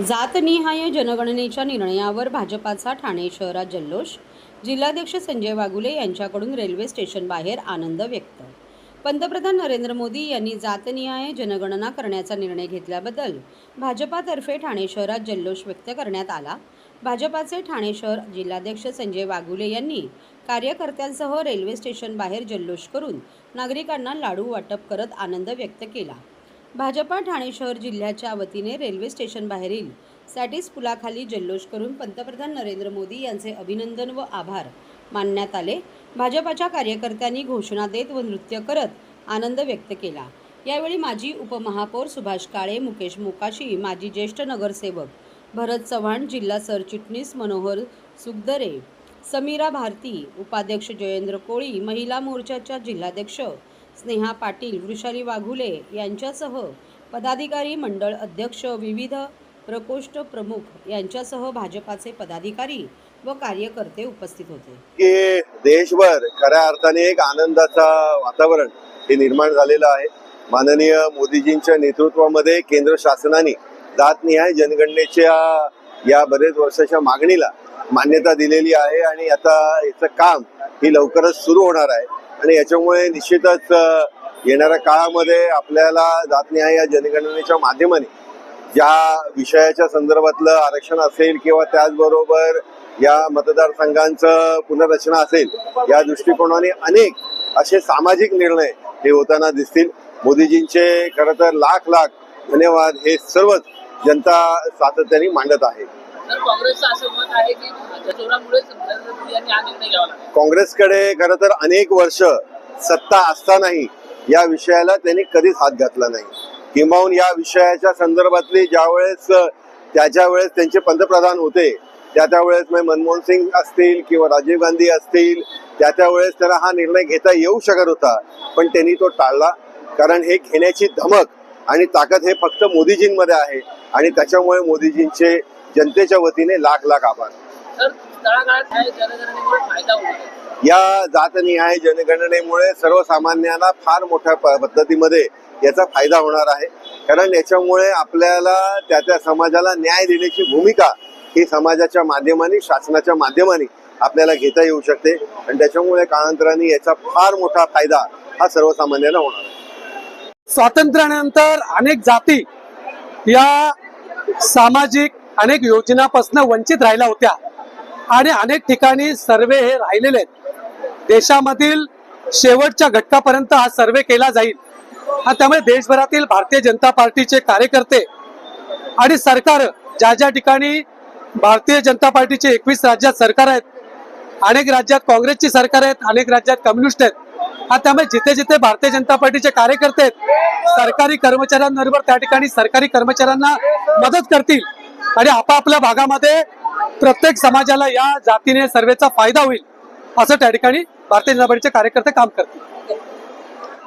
जातनिहाय जनगणनेच्या निर्णयावर भाजपाचा ठाणे शहरात जल्लोष. जिल्हाध्यक्ष संजय वागुले यांच्याकडून रेल्वे स्टेशन बाहेर आनंद व्यक्त. पंतप्रधान नरेंद्र मोदी यांनी जातनिहाय जनगणना करण्याचा निर्णय घेतल्याबद्दल भाजपातर्फे ठाणे शहरात जल्लोष व्यक्त करण्यात आला. भाजपाचे ठाणे शहर जिल्हाध्यक्ष संजय वागुले यांनी कार्यकर्त्यांसह रेल्वे स्टेशन बाहेर जल्लोष करून नागरिकांना लाडू वाटप करत आनंद व्यक्त केला. भाजपा ठाणे शहर जिल्ह्याच्या वतीने रेल्वे स्टेशन बाहेरील सॅटिस पुलाखाली जल्लोष करून पंतप्रधान नरेंद्र मोदी यांचे अभिनंदन व आभार मानण्यात आले. भाजपाच्या कार्यकर्त्यांनी घोषणा देत व नृत्य करत आनंद व्यक्त केला. यावेळी माजी उपमहापौर सुभाष काळे मुकेश मोकाशी माजी ज्येष्ठ नगरसेवक भरत चव्हाण जिल्हा सरचिटणीस मनोहर सुगदरे समीरा भारती उपाध्यक्ष जयेंद्र कोळी महिला मोर्चाच्या जिल्हाध्यक्ष स्नेहा पाटील वृषाली वाघुले यांच्यासह पदाधिकारी मंडळ अध्यक्ष विविध प्रकोष्ठ प्रमुख यांच्यासह भाजपाचे पदाधिकारी व कार्यकर्ते उपस्थित होते. की देशभर खऱ्या अर्थाने एक आनंदाचा वातावरण हे निर्माण झालेलं आहे. माननीय मोदीजींच्या नेतृत्वामध्ये केंद्र शासनाने जातनिहाय जनगणनेच्या या बरेच वर्षाच्या मागणीला मान्यता दिलेली आहे आणि आता याचं काम ही लवकरच सुरू होणार आहे. आणि याच्यामुळे निश्चितच येणाऱ्या काळामध्ये आपल्याला जातनिहाय या जनगणनेच्या माध्यमाने ज्या विषयाच्या संदर्भातलं आरक्षण असेल किंवा त्याचबरोबर या मतदारसंघांचं पुनर्रचना असेल या दृष्टिकोनाने अनेक असे सामाजिक निर्णय हे होताना दिसतील. मोदीजींचे खरं तर लाख लाख धन्यवाद हे सर्वच जनता सातत्याने मांडत आहे. काँग्रेसकडे खरं तर अनेक वर्ष सत्ता असतानाही या विषयाला त्यांनी कधीच हात घातला नाही. किंबहुन या विषयाच्या संदर्भातली ज्यावेळेस त्याच्या वेळेस त्यांचे पंतप्रधान होते त्या त्यावेळेस मनमोहन सिंग असतील किंवा राजीव गांधी असतील त्या त्यावेळेस त्याला हा निर्णय घेता येऊ शकत होता पण त्यांनी तो टाळला. कारण हे घेण्याची धमक आणि ताकद हे फक्त मोदीजींमध्ये आहे आणि त्याच्यामुळे मोदीजींचे जनतेच्या वतीने लाख लाख आभार. या जातनिहाय जनगणनेमुळे सर्वसामान्यांना फार मोठ्या पद्धतीमध्ये याचा फायदा होणार आहे. कारण याच्यामुळे आपल्याला त्या त्या समाजाला न्याय देण्याची भूमिका ही समाजाच्या माध्यमाने शासनाच्या माध्यमाने आपल्याला घेता येऊ शकते. आणि त्याच्यामुळे काळांतराने याचा फार मोठा फायदा हा सर्वसामान्यांना होणार आहे. स्वातंत्र्यानंतर अनेक जाती या सामाजिक अनेक योजनापासून वंचित राहिल्या होत्या. आणि अनेक ठिकाणी सर्वे हे राहिलेले आहेत. देशामधील शेवटच्या घटकापर्यंत हा सर्वे केला जाईल. आणि त्यामुळे देशभरातील भारतीय जनता पार्टीचे कार्यकर्ते आणि सरकार ज्या ज्या ठिकाणी भारतीय जनता पार्टीचे एकवीस राज्यात सरकार आहेत अनेक राज्यात काँग्रेसची सरकार आहेत अनेक राज्यात कम्युनिस्ट आहेत आणि त्यामुळे जिथे जिथे भारतीय जनता पार्टीचे कार्यकर्ते आहेत सरकारी कर्मचाऱ्यांबरोबर त्या ठिकाणी सरकारी कर्मचाऱ्यांना मदत करतील आणि आपापल्या भागामध्ये प्रत्येक समाजाला या जातीने सर्वेचा फायदा होईल असं त्या ठिकाणी भारतीय जनता पार्टीचे कार्यकर्ते काम करतील.